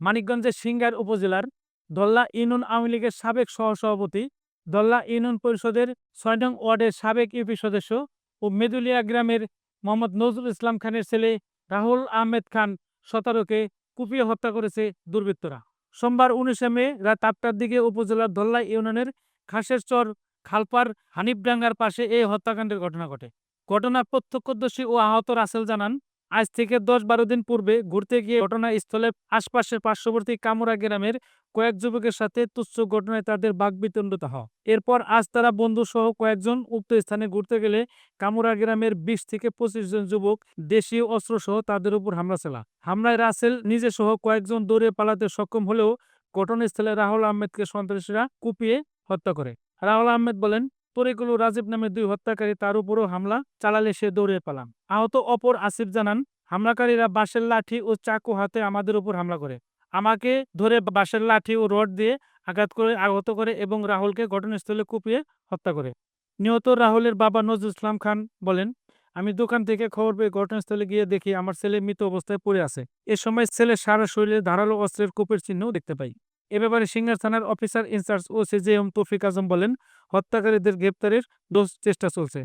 মানিকগঞ্জের সিঙ্গার উপজেলার দল্লা ইউনিয়ন আওয়ামী লীগের সাবেক সহসভাপতি, দল্লা ইউনিয়ন পরিষদের ছয় নং ওয়ার্ডের সাবেক ইউপি সদস্য ও মেদুলিয়া গ্রামের মোহাম্মদ নজরুল ইসলাম খানের ছেলে রাহুল আহমেদ খান সতেরোকে কুপিয়ে হত্যা করেছে দুর্বৃত্তরা। সোমবার উনিশে মে রাত আটটার দিকে উপজেলার ধল্লা ইউনিয়নের খাসের চর খালপার হানিফডাঙ্গার পাশে এই হত্যাকাণ্ডের ঘটনা ঘটে। ঘটনা প্রত্যক্ষদর্শী ও আহত রাসেল জানান আজ থেকে দশ বারো দিন পূর্বে ঘুরতে গিয়ে ঘটনাস্থলে আশপাশের পার্শ্ববর্তী কামুরা গ্রামের কয়েক যুবকের সাথে তুচ্ছ ঘটনায় তাদের বাগবিতণ্ডতা হয় এরপর আজ তারা বন্ধু সহ কয়েকজন উক্ত স্থানে ঘুরতে গেলে কামুরা গ্রামের বিশ থেকে পঁচিশ জন যুবক, দেশীয় অস্ত্র সহ তাদের উপর হামলা চালা হামলায় রাসেল নিজে সহ কয়েকজন দৌড়ে পালাতে সক্ষম হলেও ঘটনাস্থলে রাহুল আহমেদকে সন্ত্রাসীরা কুপিয়ে হত্যা করে। রাহুল আহমেদ বলেন তরিকুল ও রাজীব নামে দুই হত্যাকারী তার উপরও হামলা চালালে সে দৌড়ে পালাম আহত অপর আসিফ জানান, হামলাকারীরা বাঁশের লাঠি ও চাকু হাতে আমাদের উপর হামলা করে। আমাকে ধরে বাঁশের লাঠি ও রড দিয়ে আঘাত করে, আহত করে এবং রাহুলকে ঘটনাস্থলে কুপিয়ে হত্যা করে। নিহত রাহুলের বাবা নজরুল ইসলাম খান বলেন, আমি দোকান থেকে খবর পেয়ে ঘটনাস্থলে গিয়ে দেখি আমার ছেলে মৃত অবস্থায় পড়ে আছে। এ সময় ছেলের সারা শরীরে ধারালো অস্ত্রের কূপের চিহ্নও দেখতে পাই। এ ব্যাপারে সিঙ্গার থানার অফিসার ইনচার্জ ও সিজেএম তৌফিক আজম বলেন হত্যাকারীদের গ্রেপ্তারের চেষ্টা চলছে।